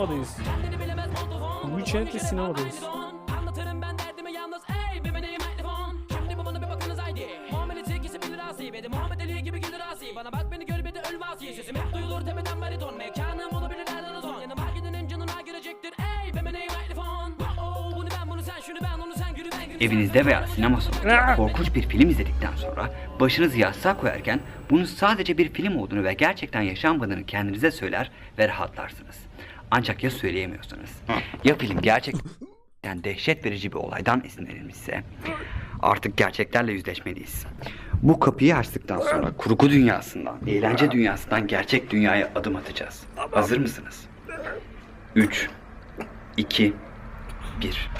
sinemadayız. Chanet'le sinemadayız. Muhammed Ali gibi gelir asi. Bana bak beni gör bir de ölme asi Sesim hep duyulur tepeden bariton. Mekanım olabilir nereden son Yanıma gidenin canına girecektir. Ey bir benim mikrofon Oh bunu ben bunu sen şunu ben onu sen gülü ben gülü Evinizde veya sinema salonunda korkunç bir film izledikten sonra başınızı yastığa koyarken bunun sadece bir film olduğunu ve gerçekten yaşanmadığını kendinize söyler ve rahatlarsınız. Ancak ya söyleyemiyorsanız, ya film gerçekten dehşet verici bir olaydan esinlenilmişse artık gerçeklerle yüzleşmeliyiz. Bu kapıyı açtıktan sonra kurgu dünyasından, eğlence dünyasından gerçek dünyaya adım atacağız. Hazır mısınız? 3, 2, 1.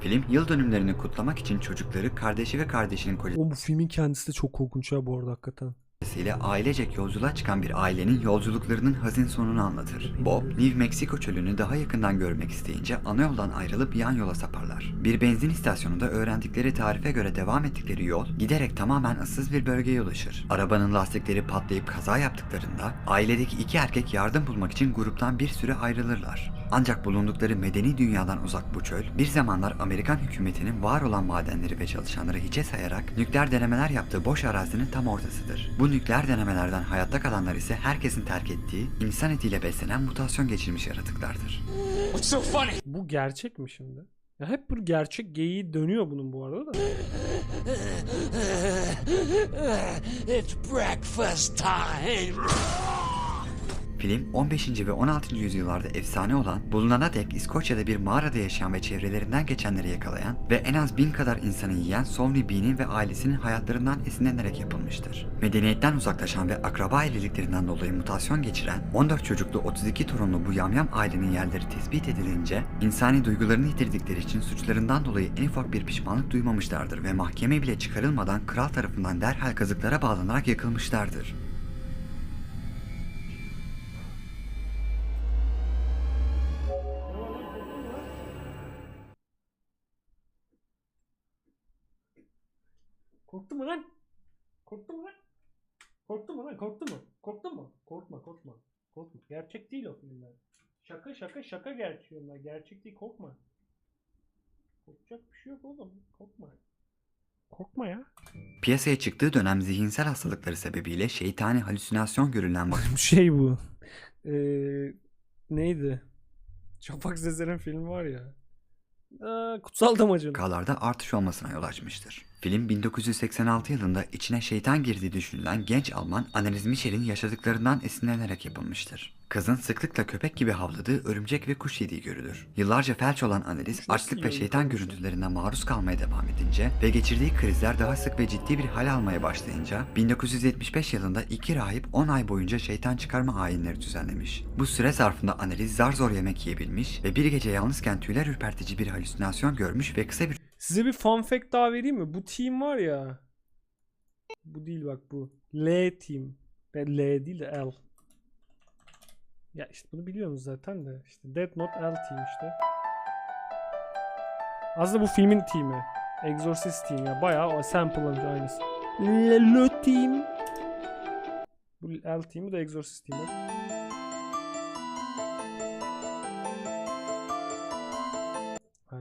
Film yıl dönümlerini kutlamak için çocukları kardeşi ve kardeşinin Oğlum bu filmin kendisi de çok korkunç ya bu arada hakikaten. Kocasıyla ailecek yolculuğa çıkan bir ailenin yolculuklarının hazin sonunu anlatır. Bob, New Mexico çölünü daha yakından görmek isteyince ana yoldan ayrılıp yan yola saparlar. Bir benzin istasyonunda öğrendikleri tarife göre devam ettikleri yol giderek tamamen ıssız bir bölgeye ulaşır. Arabanın lastikleri patlayıp kaza yaptıklarında ailedeki iki erkek yardım bulmak için gruptan bir süre ayrılırlar. Ancak bulundukları medeni dünyadan uzak bu çöl, bir zamanlar Amerikan hükümetinin var olan madenleri ve çalışanları hiçe sayarak nükleer denemeler yaptığı boş arazinin tam ortasıdır. Bu nükleer denemelerden hayatta kalanlar ise herkesin terk ettiği, insan etiyle beslenen mutasyon geçirmiş yaratıklardır. Bu gerçek mi şimdi? Ya hep bir gerçek geyiği dönüyor bunun bu arada da. It's breakfast time. Film 15. ve 16. yüzyıllarda efsane olan, bulunana dek İskoçya'da bir mağarada yaşayan ve çevrelerinden geçenleri yakalayan ve en az bin kadar insanı yiyen Solney Bean'in ve ailesinin hayatlarından esinlenerek yapılmıştır. Medeniyetten uzaklaşan ve akraba evliliklerinden dolayı mutasyon geçiren 14 çocuklu 32 torunlu bu yamyam ailenin yerleri tespit edilince insani duygularını yitirdikleri için suçlarından dolayı en ufak bir pişmanlık duymamışlardır ve mahkeme bile çıkarılmadan kral tarafından derhal kazıklara bağlanarak yakılmışlardır. Korktun mu lan? Korktun mu lan? Korktun mu lan? Korktun mu? Korktun mu? Korkma korkma. Korkma. Gerçek değil o filmler. Şaka şaka şaka gerçek onlar. Gerçek değil korkma. Korkacak bir şey yok oğlum. Korkma. Korkma ya. Piyasaya çıktığı dönem zihinsel hastalıkları sebebiyle şeytani halüsinasyon görülen Şey bu. Ee, neydi? Şafak Sezer'in filmi var ya. Aa, Kutsal Damacın. vakalarda artış olmasına yol açmıştır. Film 1986 yılında içine şeytan girdiği düşünülen genç Alman Annelies Michel'in yaşadıklarından esinlenerek yapılmıştır. Kızın sıklıkla köpek gibi havladığı örümcek ve kuş yediği görülür. Yıllarca felç olan Annelies açlık ve şeytan görüntülerine maruz kalmaya devam edince ve geçirdiği krizler daha sık ve ciddi bir hal almaya başlayınca 1975 yılında iki rahip 10 ay boyunca şeytan çıkarma ayinleri düzenlemiş. Bu süre zarfında Annelies zar zor yemek yiyebilmiş ve bir gece yalnızken tüyler ürpertici bir halüsinasyon görmüş ve kısa bir Size bir fun fact daha vereyim mi? Bu team var ya. Bu değil bak bu. L team. Ve L değil de L. Ya işte bunu biliyorsunuz zaten de. İşte Death Note L team işte. Aslında bu filmin team'i. Exorcist team ya. Bayağı o sample'ın aynısı. Le, le team. Bu L team'i de Exorcist team'i.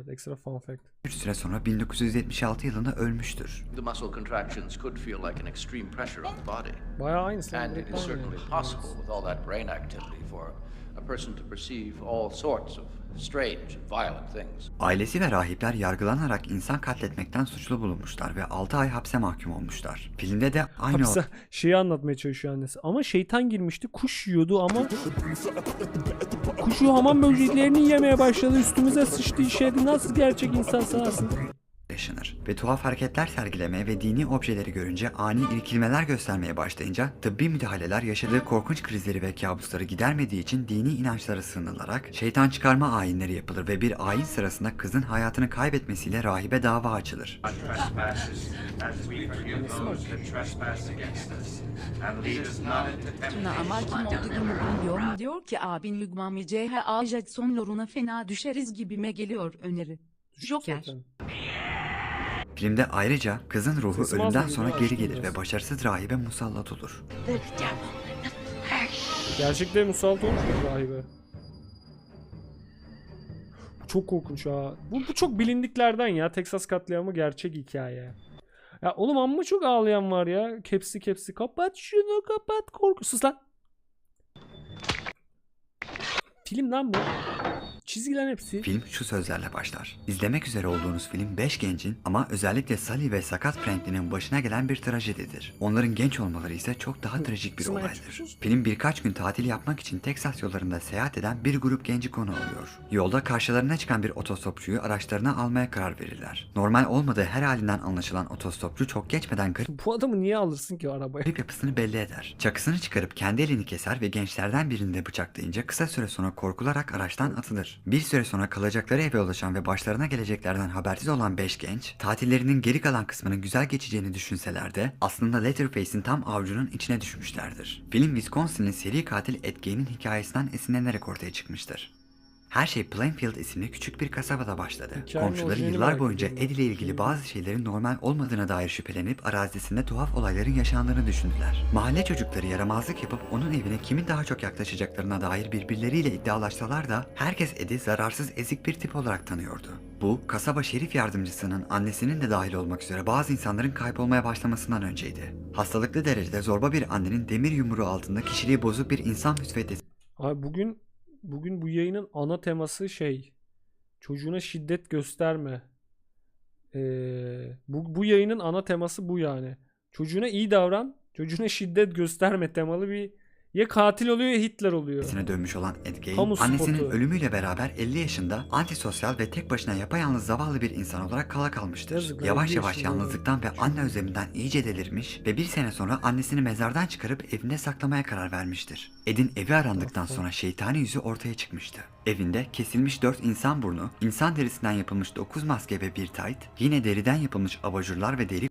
Evet ekstra fun fact. Bir süre sonra 1976 yılında ölmüştür. The muscle contractions could feel like an extreme pressure on the body. Bayağı aynısı. And it is certainly possible with all that brain activity for a person to perceive all sorts of strange and violent things. Ailesi ve rahipler yargılanarak insan katletmekten suçlu bulunmuşlar ve 6 ay hapse mahkum olmuşlar. Filmde de aynı Hapse şeyi anlatmaya çalışıyor annesi. Ama şeytan girmişti. Kuş yiyordu ama kuşu hamam böceklerini yemeye başladı. Üstümüze sıçtı işedi. Nasıl gerçek insan sanarsın? Yaşanır. Ve tuhaf hareketler sergilemeye ve dini objeleri görünce ani irkilmeler göstermeye başlayınca tıbbi müdahaleler yaşadığı korkunç krizleri ve kabusları gidermediği için dini inançlara sığınılarak şeytan çıkarma ayinleri yapılır ve bir ayin sırasında kızın hayatını kaybetmesiyle rahibe dava açılır. Tuna ama kim olduğunu bilmiyor mu diyor ki abin Lugmami CHA Jetson loruna fena düşeriz gibime geliyor öneri. Joker. Filmde ayrıca kızın ruhu Sesim ölümden sonra geri gelir ve başarısız rahibe musallat olur. Gerçekten musallat olmuş mu rahibe? Bu Çok korkunç ha. Bu, bu çok bilindiklerden ya. Texas katliamı gerçek hikaye. Ya oğlum amma çok ağlayan var ya. Kepsi kepsi kapat şunu kapat korku. Sus lan. Film lan bu. Çizgilerin hepsi. Film şu sözlerle başlar. İzlemek üzere olduğunuz film 5 gencin ama özellikle Sally ve sakat Franklin'in başına gelen bir trajedidir. Onların genç olmaları ise çok daha trajik bir olaydır. Film birkaç gün tatil yapmak için Teksas yollarında seyahat eden bir grup genci konu alıyor. Yolda karşılarına çıkan bir otostopçuyu araçlarına almaya karar verirler. Normal olmadığı her halinden anlaşılan otostopçu çok geçmeden garip Bu adamı niye alırsın ki arabaya? garip yapısını belli eder. Çakısını çıkarıp kendi elini keser ve gençlerden birini de bıçaklayınca kısa süre sonra korkularak araçtan atılır. Bir süre sonra kalacakları eve ulaşan ve başlarına geleceklerden habersiz olan 5 genç, tatillerinin geri kalan kısmının güzel geçeceğini düşünseler de aslında Letterface'in tam avucunun içine düşmüşlerdir. Film Wisconsin'in seri katil Ed hikayesinden esinlenerek ortaya çıkmıştır. Her şey Plainfield isimli küçük bir kasabada başladı. Hikayenin Komşuları orijinali yıllar boyunca Ed ile ilgili bazı şeylerin normal olmadığına dair şüphelenip arazisinde tuhaf olayların yaşandığını düşündüler. Mahalle çocukları yaramazlık yapıp onun evine kimin daha çok yaklaşacaklarına dair birbirleriyle iddialaşsalar da herkes Ed'i zararsız ezik bir tip olarak tanıyordu. Bu, kasaba şerif yardımcısının annesinin de dahil olmak üzere bazı insanların kaybolmaya başlamasından önceydi. Hastalıklı derecede zorba bir annenin demir yumruğu altında kişiliği bozuk bir insan müsveddesi Abi bugün bugün bu yayının ana teması şey çocuğuna şiddet gösterme. Ee, bu, bu yayının ana teması bu yani. Çocuğuna iyi davran, çocuğuna şiddet gösterme temalı bir ya katil oluyor ya Hitler oluyor. Sine dönmüş olan Ed Gein, Kamu annesinin spotu. ölümüyle beraber 50 yaşında antisosyal ve tek başına yapayalnız zavallı bir insan olarak kala kalmıştır. Yazık, yavaş 50 yavaş yalnızlıktan ve anne özleminden iyice delirmiş ve bir sene sonra annesini mezardan çıkarıp evinde saklamaya karar vermiştir. Ed'in evi arandıktan sonra şeytani yüzü ortaya çıkmıştı. Evinde kesilmiş 4 insan burnu, insan derisinden yapılmış 9 maske ve bir tayt, yine deriden yapılmış abajurlar ve deri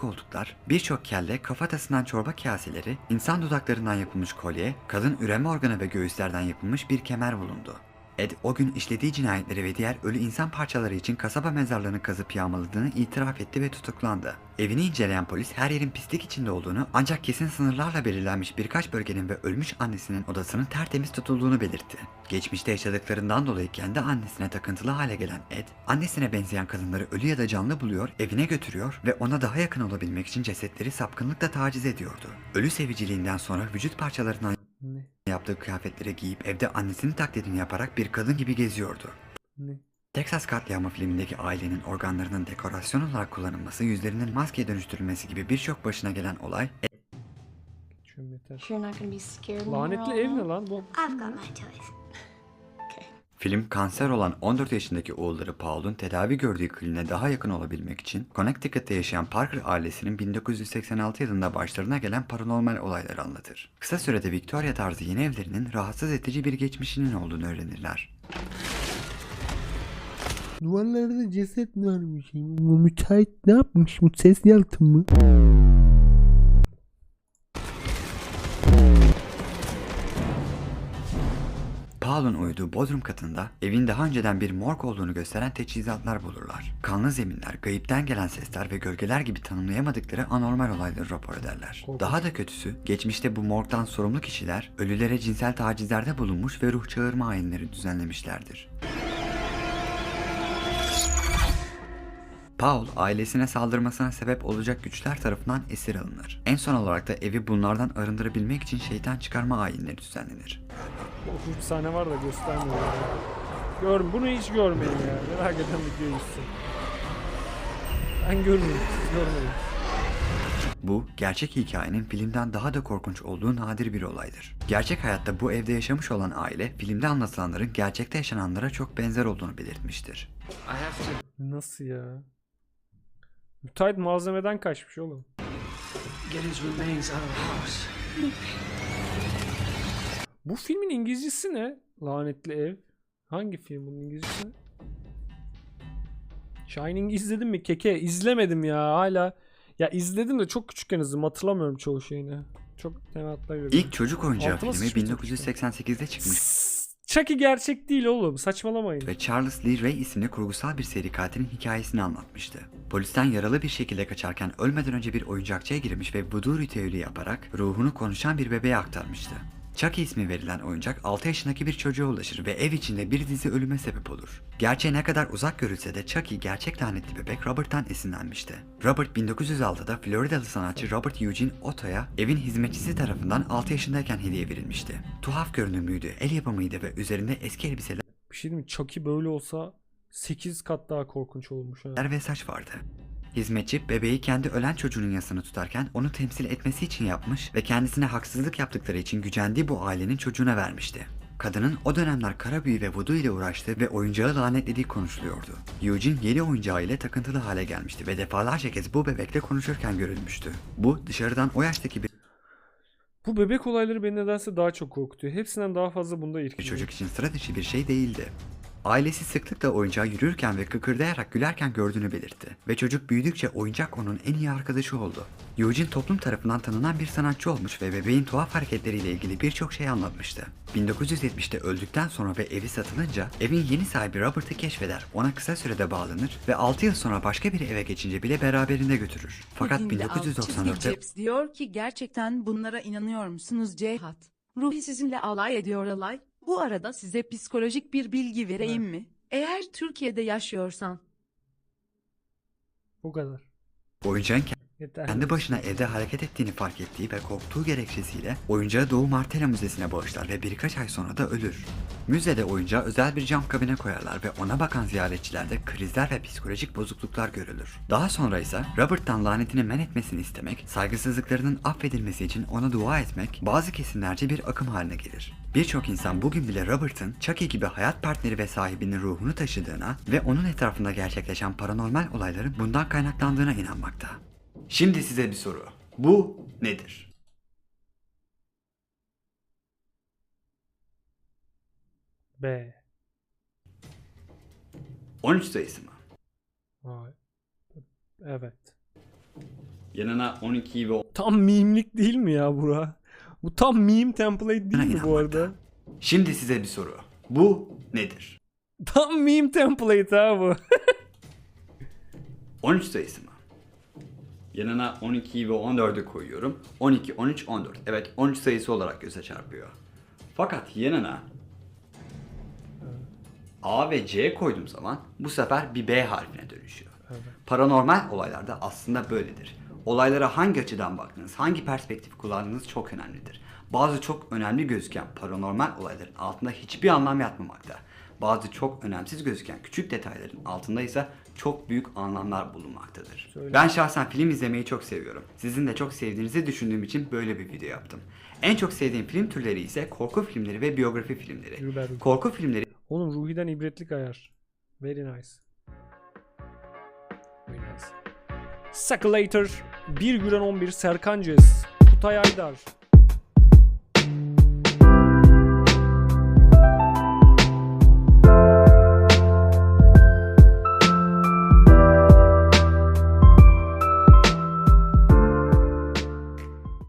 koltuklar, birçok kelle, kafatasından çorba kaseleri, insan dudaklarından yapılmış kolye, kadın üreme organı ve göğüslerden yapılmış bir kemer bulundu. Ed o gün işlediği cinayetleri ve diğer ölü insan parçaları için kasaba mezarlığını kazıp yağmaladığını itiraf etti ve tutuklandı. Evini inceleyen polis her yerin pislik içinde olduğunu ancak kesin sınırlarla belirlenmiş birkaç bölgenin ve ölmüş annesinin odasının tertemiz tutulduğunu belirtti. Geçmişte yaşadıklarından dolayı kendi annesine takıntılı hale gelen Ed, annesine benzeyen kadınları ölü ya da canlı buluyor, evine götürüyor ve ona daha yakın olabilmek için cesetleri sapkınlıkla taciz ediyordu. Ölü seviciliğinden sonra vücut parçalarından Ne? Yaptığı kıyafetleri giyip evde annesinin taklidini yaparak bir kadın gibi geziyordu. Ne? Texas katliamı filmindeki ailenin organlarının dekorasyon olarak kullanılması, yüzlerinin maskeye dönüştürülmesi gibi birçok başına gelen olay you're Lanetli ev ne lan bu? I've got my toys. Film kanser olan 14 yaşındaki oğulları Paul'un tedavi gördüğü kliniğe daha yakın olabilmek için Connecticut'ta yaşayan Parker ailesinin 1986 yılında başlarına gelen paranormal olayları anlatır. Kısa sürede Victoria tarzı yeni evlerinin rahatsız edici bir geçmişinin olduğunu öğrenirler. Duvarlarda ceset varmış. Müteahhit ne yapmış? Bu ses yalıtım mı? Paul'un uyuduğu bodrum katında evin daha önceden bir morg olduğunu gösteren teçhizatlar bulurlar. Kanlı zeminler, gayipten gelen sesler ve gölgeler gibi tanımlayamadıkları anormal olayları rapor ederler. Daha da kötüsü, geçmişte bu morgdan sorumlu kişiler ölülere cinsel tacizlerde bulunmuş ve ruh çağırma ayinleri düzenlemişlerdir. Paul ailesine saldırmasına sebep olacak güçler tarafından esir alınır. En son olarak da evi bunlardan arındırabilmek için şeytan çıkarma ayinleri düzenlenir. Korkunç sahne var da göstermiyor. Gör, bunu hiç görmeyin ya. Merak eden videoyu izlesin. Ben. Siz görmeyin. Bu, gerçek hikayenin filmden daha da korkunç olduğu nadir bir olaydır. Gerçek hayatta bu evde yaşamış olan aile, filmde anlatılanların gerçekte yaşananlara çok benzer olduğunu belirtmiştir. Nasıl ya? Müteahhit malzemeden kaçmış oğlum. Bu filmin İngilizcesi ne? Lanetli Ev. Hangi film bunun İngilizcesi? Shining izledim mi? Keke izlemedim ya hala. Ya izledim de çok küçükken izledim. Hatırlamıyorum çoğu şeyini. Çok tematla görüyorum. İlk çocuk oyuncağı Altıma filmi sıçmış 1988'de çıkmış. Chucky gerçek değil oğlum. Saçmalamayın. ve Charles Lee Ray isimli kurgusal bir seri katilin hikayesini anlatmıştı. Polisten yaralı bir şekilde kaçarken ölmeden önce bir oyuncakçıya girmiş ve voodoo ritüeli yaparak ruhunu konuşan bir bebeğe aktarmıştı. Chucky ismi verilen oyuncak 6 yaşındaki bir çocuğa ulaşır ve ev içinde bir dizi ölüme sebep olur. Gerçeğe ne kadar uzak görülse de Chucky gerçek lanetli bebek Robert'tan esinlenmişti. Robert 1906'da Floridalı sanatçı Robert Eugene Otto'ya evin hizmetçisi tarafından 6 yaşındayken hediye verilmişti. Tuhaf görünümlüydü, el yapımıydı ve üzerinde eski elbiseler Bir şey diyeyim mi? Chucky böyle olsa 8 kat daha korkunç olmuş ha. ve saç vardı. Hizmetçi bebeği kendi ölen çocuğunun yasını tutarken onu temsil etmesi için yapmış ve kendisine haksızlık yaptıkları için gücendiği bu ailenin çocuğuna vermişti. Kadının o dönemler kara büyü ve voodoo ile uğraştığı ve oyuncağı lanetlediği konuşuluyordu. Eugene yeni oyuncağı ile takıntılı hale gelmişti ve defalarca kez bu bebekle konuşurken görülmüştü. Bu dışarıdan o yaştaki bir Bu bebek olayları beni nedense daha çok korkutuyor. Hepsinden daha fazla bunda bir irkiliyor. çocuk için sıra dışı bir şey değildi. Ailesi sıklıkla oyuncağı yürürken ve kıkırdayarak gülerken gördüğünü belirtti. Ve çocuk büyüdükçe oyuncak onun en iyi arkadaşı oldu. Eugene toplum tarafından tanınan bir sanatçı olmuş ve bebeğin tuhaf hareketleriyle ilgili birçok şey anlatmıştı. 1970'te öldükten sonra ve evi satılınca evin yeni sahibi Robert'ı keşfeder, ona kısa sürede bağlanır ve 6 yıl sonra başka bir eve geçince bile beraberinde götürür. Fakat Bugün de alt çizgi 1994'te Ceps diyor ki gerçekten bunlara inanıyor musunuz Cihat? Ruhi sizinle alay ediyor alay. Bu arada size psikolojik bir bilgi vereyim mi? Eğer Türkiye'de yaşıyorsan Bu kadar. oyuncağın Yeter. Kendi başına evde hareket ettiğini fark ettiği ve korktuğu gerekçesiyle oyuncağı Doğu Martella Müzesi'ne bağışlar ve birkaç ay sonra da ölür. Müzede oyuncağı özel bir cam kabine koyarlar ve ona bakan ziyaretçilerde krizler ve psikolojik bozukluklar görülür. Daha sonra ise Robert'tan lanetini men etmesini istemek, saygısızlıklarının affedilmesi için ona dua etmek bazı kesimlerce bir akım haline gelir. Birçok insan bugün bile Robert'ın Chucky gibi hayat partneri ve sahibinin ruhunu taşıdığına ve onun etrafında gerçekleşen paranormal olayların bundan kaynaklandığına inanmakta. Şimdi size bir soru. Bu nedir? B. 13 sayısı mı? Vay. Evet. Yanına 12'yi ve Tam mimlik değil mi ya bura? Bu tam meme template değil mi bu arada? Şimdi size bir soru. Bu nedir? Tam meme template ha bu. 13 sayısı mı? Yanına 12'yi ve 14'ü koyuyorum. 12, 13, 14. Evet 13 sayısı olarak göze çarpıyor. Fakat yanına A ve C koyduğum zaman bu sefer bir B harfine dönüşüyor. Paranormal olaylarda aslında böyledir. Olaylara hangi açıdan baktığınız, hangi perspektif kullandığınız çok önemlidir. Bazı çok önemli gözüken paranormal olayların altında hiçbir anlam yatmamakta. Bazı çok önemsiz gözüken küçük detayların altında ise çok büyük anlamlar bulunmaktadır. Ben şahsen film izlemeyi çok seviyorum. Sizin de çok sevdiğinizi düşündüğüm için böyle bir video yaptım. En çok sevdiğim film türleri ise korku filmleri ve biyografi filmleri. Yürüler. Korku filmleri Oğlum Ruhi'den ibretlik ayar. Very nice. Very nice. Sakalator, 1 Güren 11, Serkan Cez, Kutay Aydar,